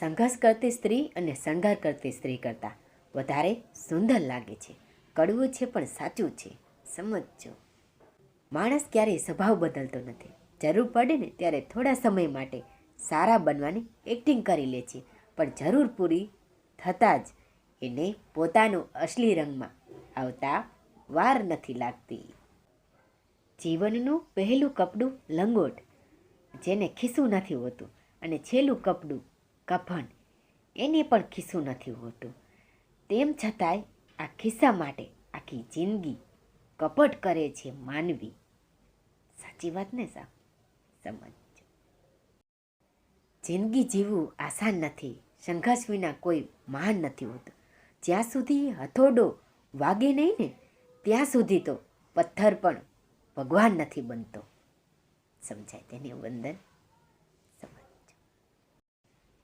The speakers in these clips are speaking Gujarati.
સંઘર્ષ કરતી સ્ત્રી અને શણગાર કરતી સ્ત્રી કરતાં વધારે સુંદર લાગે છે. કડવું છે પણ સાચું છે. સમજજો. માણસ ક્યારેય સ્વભાવ બદલતો નથી. જરૂર પડે ને ત્યારે થોડા સમય માટે સારા બનવાની એક્ટિંગ કરી લે છે. પણ જરૂર પૂરી થતાં જ એને પોતાનું અસલી રંગમાં આવતા વાર નથી લાગતી. જીવનનું પહેલું કપડું લંગોટ, જેને ખિસ્સું નથી હોતું, અને છેલ્લું કપડું કફન. એને પણ ખિસ્સું નથી હોતું. તેમ છતાંય આ ખિસ્સા માટે આખી જિંદગી કપટ કરે છે માનવી. સાચી વાત ને સા સમજ જિંદગી જીવવું આસાન નથી. સંઘર્ષ વિના કોઈ મહાન નથી હોતું. જ્યાં સુધી હથોડો વાગે નહીં ને, ત્યાં સુધી તો પથ્થર પણ ભગવાન નથી બનતો. સમજાય તેને વંદન?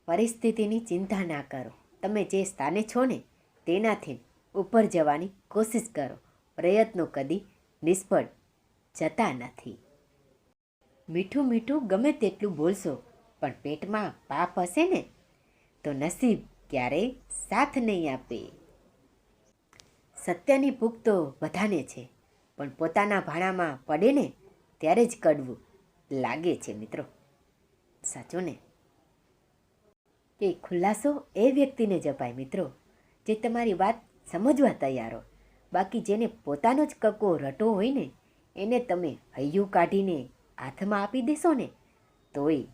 પરિસ્થિતિની ચિંતા ના કરો. તમે જે સ્થાને છો ને, તેનાથી ઉપર જવાની કોશિશ કરો. પ્રયત્નો કદી નિષ્ફળ જતા નથી. મીઠું મીઠું ગમે તેટલું બોલશો, પણ પેટમાં પાપ હશે ને, તો નસીબ ક્યારેય સાથ નહીં આપે. સત્યની ભૂખ તો બધાને છે, પણ પોતાના ભાણામાં પડે ને, ત્યારે જ કડવું લાગે છે મિત્રો. સાચું ને? કે ખુલાસો એ વ્યક્તિને જપાય મિત્રો. જે તમારી વાત સમજવા તૈયાર હોય. બાકી જેને પોતાનો જ કક્કો રટો હોય ને, એને તમે હૈયું કાઢીને હાથમાં આપી દેશો ને, તોય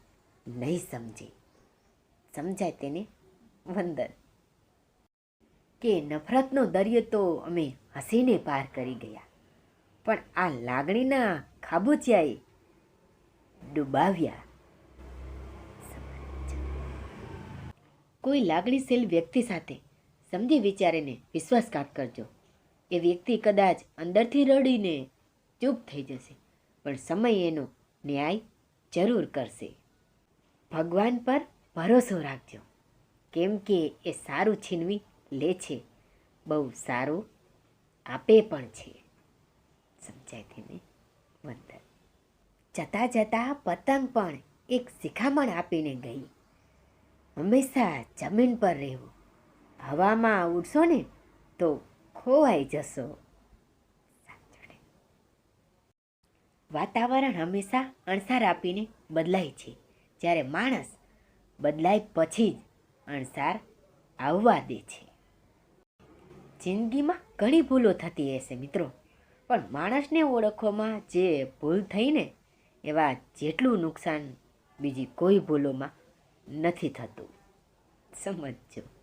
નહીં સમજે. સમજાય તેને વંદન. કે નફરતનો દરિયો તો અમે હસીને પાર કરી ગયા. પણ આ લાગણીના ખાબોચિયાએ ડૂબાવ્યા. કોઈ લાગણીશીલ વ્યક્તિ સાથે સમજી વિચારીને વિશ્વાસઘાત કરજો. એ વ્યક્તિ કદાચ અંદરથી રડીને ચૂપ થઈ જશે, પણ સમય એનો ન્યાય જરૂર કરશે. ભગવાન પર ભરોસો રાખજો. કેમ કે એ સારું છીનવી લે છે, બહુ સારું આપે પણ છે. સમજાય તેને વંદન. જતાં જતાં પતંગ પણ એક શિખામણ આપીને ગઈ. હંમેશા જમીન પર રહેવું. હવામાં ઉડશો ને તો ખોવાઈ જશો. વાતાવરણ હંમેશા અણસાર આપીને બદલાય છે. જ્યારે માણસ બદલાય પછી જ અણસાર આવવા દે છે. જિંદગીમાં ઘણી ભૂલો થતી હશે મિત્રો. પણ માણસને ઓળખવામાં જે ભૂલ થઈને એવા જેટલું નુકસાન બીજી કોઈ ભૂલોમાં નથી થતું. સમજજો.